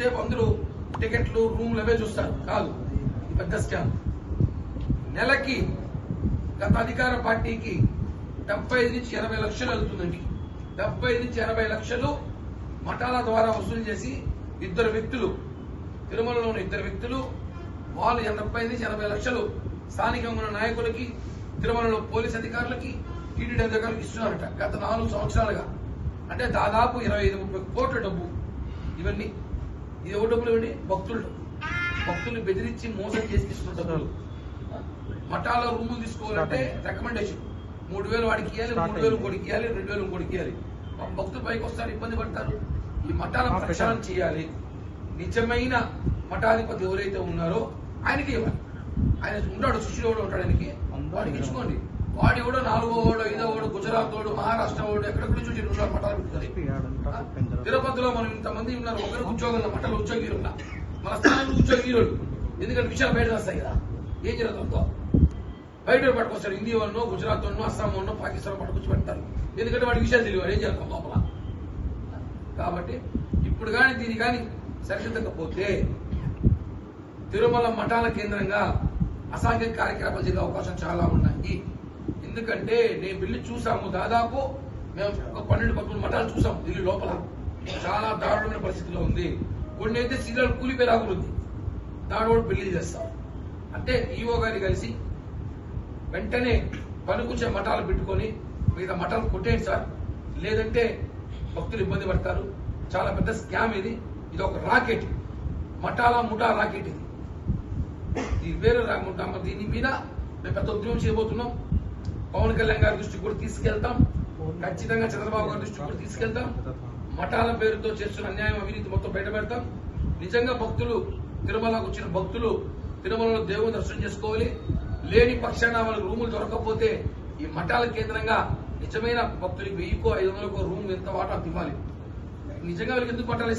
ఎంతసేపు అందరూ టికెట్లు రూమ్లు అవే చూస్తారు. కాదు పెద్ద స్కామ్. నెలకి గత అధికార పార్టీకి డెబ్బై ఐదు నుంచి ఎనభై లక్షలు వెళ్తుందండి. డెబ్బై నుంచి ఎనభై లక్షలు మఠాల ద్వారా వసూలు చేసి ఇద్దరు వ్యక్తులు తిరుమలలో ఉన్న ఇద్దరు వ్యక్తులు వాళ్ళు డెబ్బై నుంచి ఎనభై లక్షలు స్థానికంగా ఉన్న నాయకులకి తిరుమలలో పోలీస్ అధికారులకి టీటీడీ అధికారులకు ఇస్తున్నారట. గత నాలుగు సంవత్సరాలుగా. అంటే దాదాపు ఇరవై ఐదు ముప్పై కోట్ల డబ్బు ఇవన్నీ. ఇది ఎవరు డబ్బులు ఇవ్వండి? భక్తుల. డబ్బు భక్తుల్ని బెదిరించి మోసం చేసి తీసుకున్న డబ్బులు. మఠాలో రూములు తీసుకోవాలంటే రికమెండేషన్ మూడు వేలు వాడికి ఇవ్వాలి మూడు వేలు ఇంకోటికి ఇవ్వాలి రెండు వేలు ఇంకోటికి ఇవ్వాలి భక్తులు పైకి వస్తారు ఇబ్బంది పడతారు. ఈ మఠాల ప్రక్షాళన చేయాలి. నిజమైన మఠాధిపతి ఎవరైతే ఉన్నారో ఆయనకి ఇవ్వాలి. ఆయన ఉంటాడు శిష్యుడు కూడా ఉంటాడు ఆయనకి. వాడికి ఇచ్చుకోండి. వాడి కూడా నాలుగో వాడు ఐదో వాడు గుజరాత్ వాడు మహారాష్ట్ర వాడు ఎక్కడెక్కడ వచ్చి రెండు మఠాలు తిరుపతిలో. మనం ఇంతమంది ఉన్నారు ఒకరికి ఉద్యోగంలో మఠాలు ఉద్యోగీలు ఉన్నా మన స్థానిక ఉద్యోగీలు ఎందుకంటే విషయాలు బయట వస్తాయి కదా. ఏం జరుగుతుందో బయట పట్టుకొస్తారు హిందీ వాళ్ళు గుజరాత్ వాళ్ళు అస్సాం వాళ్ళు పాకిస్తాన్ పట్టుకొచ్చి పెడతారు. ఎందుకంటే వాడి విషయాలు తెలియదు ఏం చేస్తాం లోపల? కాబట్టి ఇప్పుడు కానీ దీన్ని కానీ సరిదిద్దకపోతే తిరుమల మఠాల కేంద్రంగా అసాంఘిక కార్యక్రమాలు జరిగే అవకాశం చాలా ఉన్నాయి. ఎందుకంటే నేను వెళ్ళి చూసాము దాదాపు మేము ఒక పన్నెండు పదమూడు మఠాలు చూసాం ఢిల్లీ లోపల. చాలా దారుణమైన పరిస్థితిలో ఉంది. కొన్ని అయితే సీరియల్ కూలిపోయేలాగా ఉంది. దాని కూడా పెళ్ళి చేస్తాం. అంటే ఈవో గారిని కలిసి వెంటనే పనికొచ్చే మఠాలు పెట్టుకొని మిగతా మఠాలు కొట్టేయండి సార్. లేదంటే భక్తులు ఇబ్బంది పడతారు. చాలా పెద్ద స్కామ్ ఇది. ఇది ఒక రాకెట్. మఠాల ముఠా రాకెట్ ఇది. ఇది వేరే రాకుండా దీని మీద మేము పెద్ద ఉద్యమం చేయబోతున్నాం. పవన్ కళ్యాణ్ గారి దృష్టికి కూడా తీసుకెళ్తాం. ఖచ్చితంగా చంద్రబాబు గారి దృష్టికి కూడా తీసుకెళ్తాం. మఠాల పేరుతో చేస్తున్న అన్యాయం అవినీతి మొత్తం బయట పెడతాం. నిజంగా భక్తులు తిరుమలకు వచ్చిన భక్తులు తిరుమలలో దేవుని దర్శనం చేసుకోవాలి. లేని పక్షాన వాళ్ళకి రూములు దొరకకపోతే ఈ మఠాల కేంద్రంగా నిజమైన భక్తులకి వెయ్యికో ఐదు వందలకో రూమ్ ఎంత వాటా ఇవ్వాలి? నిజంగా వాళ్ళకి ఎందుకు పట్టాలి